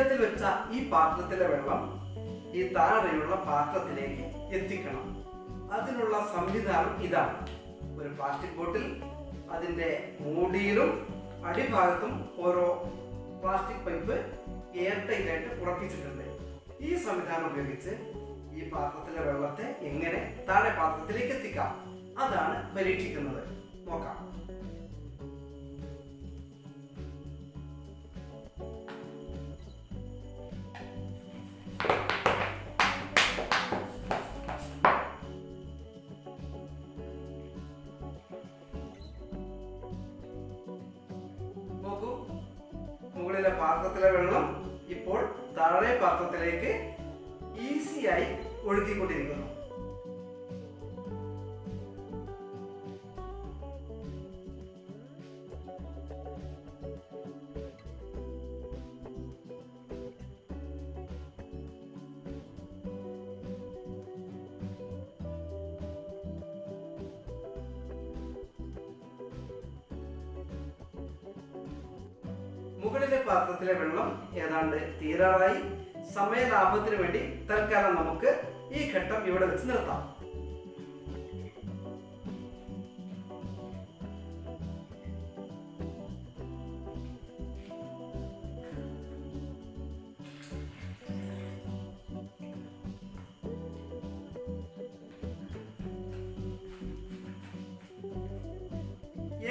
ഉയരത്തിൽ വെച്ച ഈ പാത്രത്തിലെ വെള്ളം ഈ താഴെയുള്ള പാത്രത്തിലേക്ക് എത്തിക്കണം. അതിനുള്ള സംവിധാനം ഇതാണ്. ഒരു പ്ലാസ്റ്റിക് ബോട്ടിൽ അതിന്റെ മൂടിയിലും അടിഭാഗത്തും ഓരോ പ്ലാസ്റ്റിക് പൈപ്പ് എയർ ഉറപ്പിച്ചിട്ടുണ്ട്. ഈ സംവിധാനം ഉപയോഗിച്ച് ഈ പാത്രത്തിലെ വെള്ളത്തെ എങ്ങനെ താഴെ പാത്രത്തിലേക്ക് എത്തിക്കാം? അതാണ് പരീക്ഷിക്കുന്നത്. നോക്കൂ. മുകളിലെ പാത്രത്തിലെ വെള്ളം ഇപ്പോൾ താഴെ പാത്രത്തിലേക്ക് ഈസിയായി ഒഴുകിക്കൊണ്ടിരിക്കുന്നു മുകളിലെ പാത്രത്തിലെ വെള്ളം ഏതാണ്ട് തീരാറായി. സമയ ലാഭത്തിന് വേണ്ടി തൽക്കാലം നമുക്ക് ഈ ഘട്ടം ഇവിടെ വെച്ച് നിർത്താം.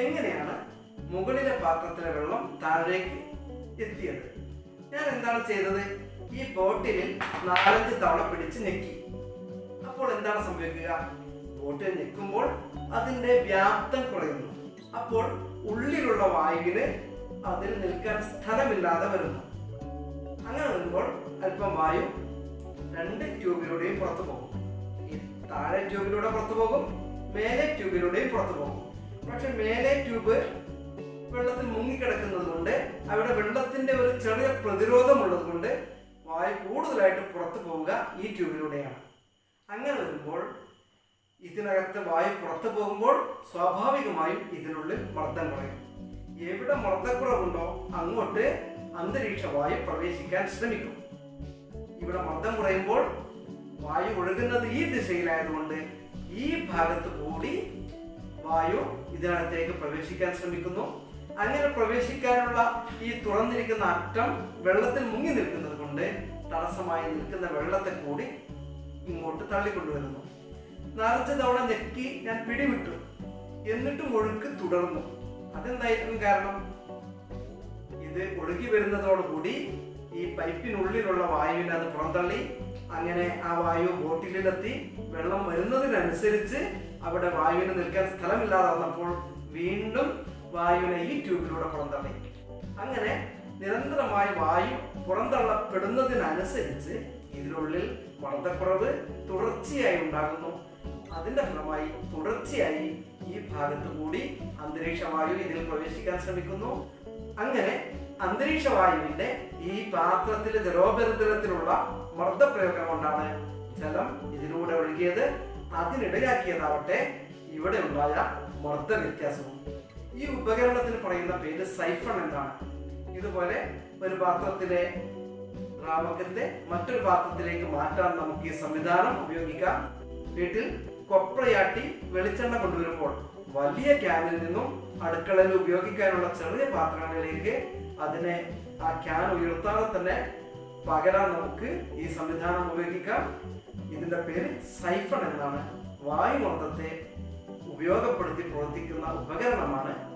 എങ്ങനെയാണ് മുകളിലെ പാത്രത്തിലെ വെള്ളം താഴേക്ക് എത്തിയത്. ഞാൻ എന്താണ് ചെയ്തത്? ഈ ബോട്ടിലിൽ നാലഞ്ച് തവണ പിടിച്ച് ഞെക്കി. അപ്പോൾ എന്താണ് സംഭവിക്കുക? ബോട്ടിൽ ഞെക്കുമ്പോൾ അതിന്റെ വ്യാപ്തം കുറയുന്നു. അപ്പോൾ ഉള്ളിലുള്ള വായുവിന് അതിൽ നിൽക്കാൻ സ്ഥലമില്ലാതെ വരുന്നു. അങ്ങനെ വരുമ്പോൾ അല്പം വായു രണ്ട് ട്യൂബിലൂടെയും പുറത്തു പോകും. താഴെ ട്യൂബിലൂടെ പുറത്തു പോകും മേലെ ട്യൂബിലൂടെയും പുറത്തു പോകും. പക്ഷെ മേലെ ട്യൂബ് വെള്ളത്തിൽ മുങ്ങിക്കിടക്കുന്നത് കൊണ്ട് അവിടെ വെള്ളത്തിന്റെ ഒരു ചെറിയ പ്രതിരോധം കൊണ്ട് വായു കൂടുതലായിട്ട് പുറത്തു പോവുക ഈ ട്യൂബിലൂടെയാണ്. അങ്ങനെ വരുമ്പോൾ ഇതിനകത്ത് വായു പുറത്തു പോകുമ്പോൾ സ്വാഭാവികമായും ഇതിനുള്ളിൽ മർദ്ദം കുറയും. എവിടെ മർദ്ദക്കുറവുണ്ടോ അങ്ങോട്ട് അന്തരീക്ഷ വായു പ്രവേശിക്കാൻ ശ്രമിക്കും. ഇവിടെ മർദ്ദം കുറയുമ്പോൾ വായു ഒഴുകുന്നത് ഈ ദിശയിലായതുകൊണ്ട് ഈ ഭാഗത്ത് കൂടി വായു ഇതിനകത്തേക്ക് പ്രവേശിക്കാൻ ശ്രമിക്കുന്നു. അങ്ങനെ പ്രവേശിക്കാനുള്ള ഈ തുറന്നിരിക്കുന്ന അറ്റം വെള്ളത്തിൽ മുങ്ങി നിൽക്കുന്നത് കൊണ്ട് തടസ്സമായി നിൽക്കുന്ന വെള്ളത്തെ കൂടി ഇങ്ങോട്ട് തള്ളിക്കൊണ്ടുവരുന്നു. നിറച്ച തവണ ഞെക്കി ഞാൻ പിടിവിട്ടു. എന്നിട്ടും ഒഴുക്ക് തുടർന്നു. അതെന്തായിരിക്കും കാരണം? ഇത് ഒഴുകി വരുന്നതോടുകൂടി ഈ പൈപ്പിനുള്ളിലുള്ള വായുവിനെ അത് പുറന്തള്ളി അങ്ങനെ ആ വായു ബോട്ടിലെത്തി വെള്ളം വരുന്നതിനനുസരിച്ച് അവിടെ വായുവിന് നിൽക്കാൻ സ്ഥലമില്ലാതെ വന്നപ്പോൾ വീണ്ടും വായുവിനെ ഈ ട്യൂബിലൂടെ പുറന്തള്ളി. അങ്ങനെ നിരന്തരമായി വായു പുറന്തള്ളപ്പെടുന്നതിനനുസരിച്ച് ഇതിനുള്ളിൽ മർദ്ദക്കുറവ് തുടർച്ചയായി ഉണ്ടാകുന്നു. അതിന്റെ ഫലമായി തുടർച്ചയായി ഈ ഭാഗത്ത് കൂടി അന്തരീക്ഷ വായു ഇതിൽ പ്രവേശിക്കാൻ ശ്രമിക്കുന്നു. അങ്ങനെ അന്തരീക്ഷ വായുവിന്റെ ഈ പാത്രത്തിലെ ജലോപരിതലത്തിലുള്ള മർദ്ദപ്രയോഗം കൊണ്ടാണ് ജലം ഇതിലൂടെ ഒഴുകിയത് അതിനിടയാക്കിയതാവട്ടെ ഇവിടെ ഉണ്ടായ മർദ്ദ വ്യത്യാസവും ഈ ഉപകരണത്തിന് പറയുന്ന പേര് സൈഫൺ എന്നാണ്. ഇതുപോലെ ഒരു പാത്രത്തിലെ ദ്രാവകത്തെ മറ്റൊരു പാത്രത്തിലേക്ക് മാറ്റാൻ നമുക്ക് ഈ സംവിധാനം ഉപയോഗിക്കാം. വീട്ടിൽ കൊപ്രയാട്ടി വെളിച്ചെണ്ണ കൊണ്ടുവരുമ്പോൾ വലിയ ക്യാനിൽ നിന്നും അടുക്കളയിൽ ഉപയോഗിക്കാനുള്ള ചെറിയ പാത്രങ്ങളിലേക്ക് അതിനെ ആ ക്യാൻ ഉയർത്താതെ തന്നെ പകരാൻ നമുക്ക് ഈ സംവിധാനം ഉപയോഗിക്കാം. ഇതിന്റെ പേര് സൈഫൺ എന്നാണ്. വായുമർദ്ദത്തെ ഉപയോഗപ്പെടുത്തി പ്രവർത്തിക്കുന്ന ഉപകരണമാണ്